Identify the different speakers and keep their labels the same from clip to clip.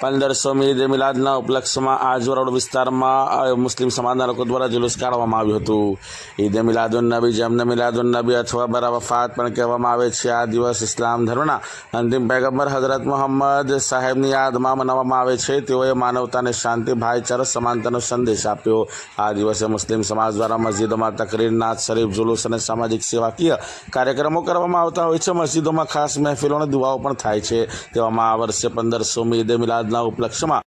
Speaker 1: પંદરસોમી મિલાદના ઉપલક્ષમાં આજ વરોડ વિસ્તારમાં મુસ્લિમ સમાજના લોકો દ્વારા જુલુસ કાઢવામાં આવ્યું હતું. ઈદ મિલાદુન નબી જેમને મિલાદુન નબી અથવા બરા વફાત પણ કહેવામાં આવે છે. આ દિવસ ઇસ્લામ ધર્મના અંતિમ પૈગંબર હઝરત મોહમ્મદ સાહેબની યાદમાં મનાવવામાં આવે છે. તેઓએ માનવતાને શાંતિ, ભાઈચારા, સમાનતાનો સંદેશ આપ્યો. આ દિવસે મુસ્લિમ સમાજ દ્વારા મસ્જિદોમાં તકરીર નાથ શરીફ, જુલુસ અને સામાજિક સેવાકીય કાર્યક્રમો કરવામાં આવતા હોય છે. મસ્જિદોમાં ખાસ મહેફિલો અને દુઆઓ પણ થાય છે. તેવામાં આ વર્ષે પંદરસોમી ઈદ મિલાદના ઉપલક્ષમાં.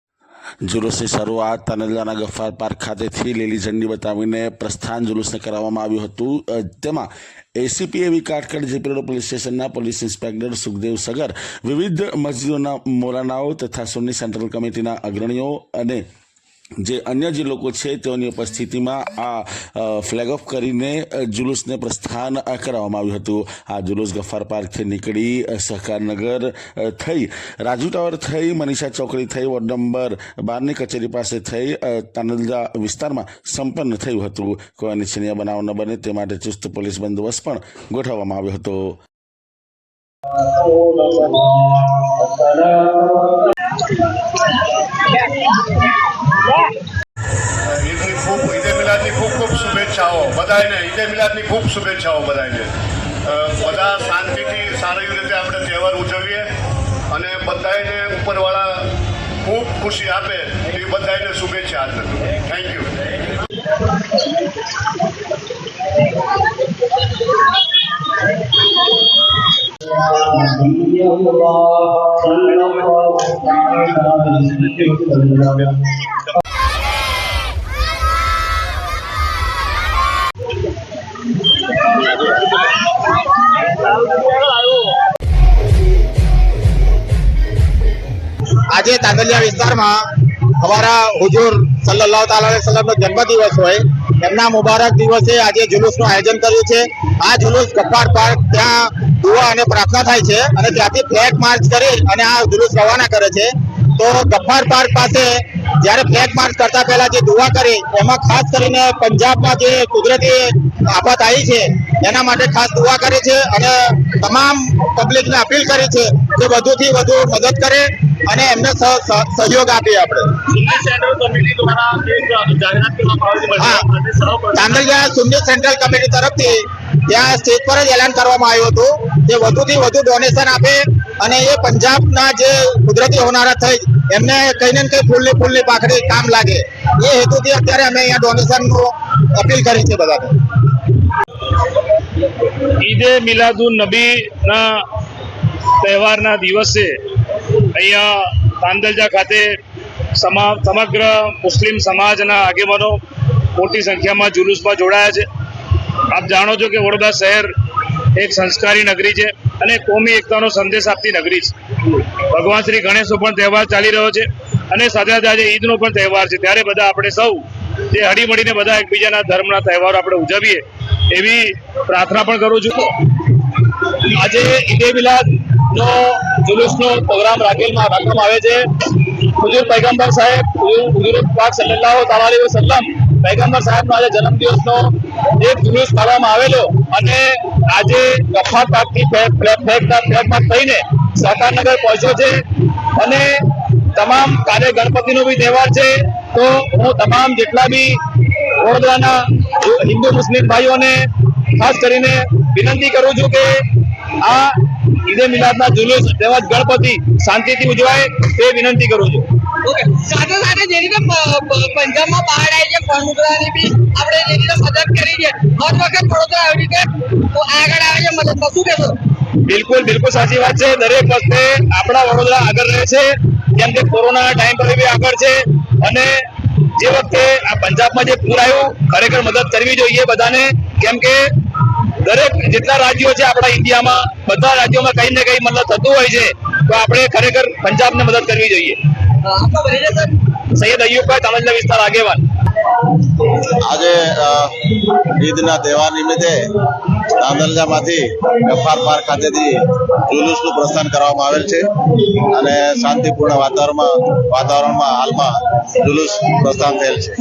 Speaker 1: જુલુસની શરૂઆત તનજાના ગફાર પાર્ક ખાતેથી લીલી ઝંડી બતાવીને પ્રસ્થાન જુલુસને કરાવવામાં આવ્યું હતું. તેમાં ACP A V Katkad J P road police સ્ટેશનના પોલીસ ઇન્સ્પેક્ટર સુખદેવ સગર, વિવિધ મસ્જિદોના મોલાનાઓ તથા સુન્ની સેન્ટ્રલ કમિટીના અગ્રણીઓ અને જે અન્ય જે લોકો છે તેઓની ઉપસ્થિતિમાં આ ફ્લેગ ઓફ કરીને જુલુસને પ્રસ્થાન કરાવવામાં આવ્યું હતું. આ જુલુસ ગફાર પાર્કથી નીકળી સહકારનગર થઈ. રાજુ ટાવર થઈ, મનીષા ચોકડી થઈ, વોર્ડ નંબર બારની કચેરી પાસે થઈ તાનલદા વિસ્તારમાં સંપન્ન થયું હતું. કોઈ અનિચ્છનીય બનાવ ન બને તે માટે ચુસ્ત પોલીસ બંદોબસ્ત પણ ગોઠવવામાં આવ્યો હતો.
Speaker 2: ઈદની ખૂબ ઈદે મિલાદની ખૂબ ખૂબ શુભેચ્છાઓ. બધાને ઈદે મિલાદની ખૂબ શુભેચ્છાઓ બધાને બધા શાંતિથી સારી રીતે આપણે તહેવાર ઉજવીએ અને બધાને ઉપરવાળા ખૂબ ખુશી આપે એ બધાને શુભેચ્છા આપે. થેન્ક યુ
Speaker 3: આજે તાંદલિયા વિસ્તારમાં અમારા હુજુર સલ્લાહ તાલા વસલ્લમનો જન્મદિવસ હોય. એમના મુબારક દિવસે આજે જુલુસનું આયોજન કર્યું છે. આ જુલુસ ગફ્ફાર પાર્ક ત્યાં દુવા અને પ્રાર્થના થાય છે અને ત્યાંથી ફ્લેગ માર્ચ કરી અને આ જુલુસ રવાના કરે છે. તો ગફ્ફાર પાર્ક પાસે જ્યારે ફ્લેગ માર્ચ કરતા પહેલા જે દુવા કરી એમાં ખાસ કરીને પંજાબમાં જે કુદરતી આફત આવી છે એના માટે ખાસ દુવા કરી છે અને તમામ પબ્લિકને અપીલ કરી છે કે વધુથી વધુ મદદ કરે અને એમને સહ- સહ- સહયોગ આપીએ આપણે. ચાંદલિયા સુન્ની સેન્ટ્રલ કમિટી તરફથી ત્યાં સ્ટેજ પર જ એલાન કરવામાં આવ્યું હતું કે વધુથી વધુ ડોનેશન આપે અને એ પંજાબના જે કુદરતી હોનારા થઈ એમને કઈ ને કઈ ફૂલની ફૂલની પાખડી કામ લાગે. એ હેતુથી અત્યારે અમે અહીંયા ડોનેશનનું અપીલ કરી છે બધાને.
Speaker 4: ઈદે મિલાદુન નબીના તહેવારના દિવસે અહીંયા તાંદલજા ખાતે સમા- સમગ્ર મુસ્લિમ સમાજના આગેવાનો મોટી સંખ્યામાં જુલુસમાં જોડાયા છે. આપ જાણો છો કે વડોદરા શહેર એક સંસ્કારી નગરી છે અને કોમી એકતાનો સંદેશ આપતી નગરી છે. ભગવાન શ્રી ગણેશનો પણ તહેવાર ચાલી રહ્યો છે અને સાથે સાથે આજે ઈદનો પણ તહેવાર છે. ત્યારે બધા આપણે સૌ જે હળી મળીને બધા એકબીજાના ધર્મના તહેવારો આપણે ઉજવીએ એવી પ્રાર્થના પણ કરું છું. આજે ઈદે મિલાદનો જુલુસનો પ્રોગ્રામ રાખેલમાં રાખવામાં આવે છે. હુજુર પૈગંબર સાહેબ, હુજુર પાક સલ્લાહ તાલા વસલમ પૈગંબર સાહેબનો આજે જન્મદિવસનો એક જુલુસ કાઢવામાં આવેલો અને આજે કફા પાકથી ફેંકતા ફેંકમાં થઈને સહકારનગર પહોંચ્યો છે અને તમામ કાર્ય ગણપતિનો બી તહેવાર છે. તો હું તમામ જેટલા બી વડોદરાના હિન્દુ મુસ્લિમ ભાઈઓને ખાસ કરીને વિનંતી કરું છું કે આ ઈદે મિલાદના જુલુસ તેમજ ગણપતિ શાંતિથી ઉજવાય તે વિનંતી કરું છું.
Speaker 5: સાથે સાથે જે રીતે પંજાબમાં બહાર આવી છે ફળમુકડાની બી આપણે જે રીતે મદદ કરી છે હર વખત વડોદરા આવી રીતે આગળ આવે છે મદદ. શું કહેશો?
Speaker 4: બિલકુલ બિલકુલ સાચી વાત છે. દરેક વખતે આપણા વડોદરા આગળ રહે છે કેમ કે કોરોના ટાઈમ પર બી આગળ છે. અને જે વખતે આ પંજાબમાં જે પૂર આવ્યું ખરેખર મદદ કરવી જોઈએ બધાને. કેમ કે દરેક જેટલા રાજ્યો છે આપણા ઇન્ડિયામાં બધા રાજ્યોમાં કઈ ને કઈ મતલબ થતું હોય છે તો આપણે ખરેખર પંજાબને મદદ કરવી જોઈએ. સૈયદ અયુબભાઈ તામજલા વિસ્તાર આગેવાન.
Speaker 3: આજે ઈદના તહેવાર નિમિત્તે તાંદલજામાંથી ગફાર પાર્ક ખાતેથી જુલુસનું પ્રસ્થાન કરવામાં આવેલ છે અને શાંતિપૂર્ણ વાતાવરણમાં વાતાવરણમાં હાલમાં જુલુસ પ્રસ્થાન થયેલ છે.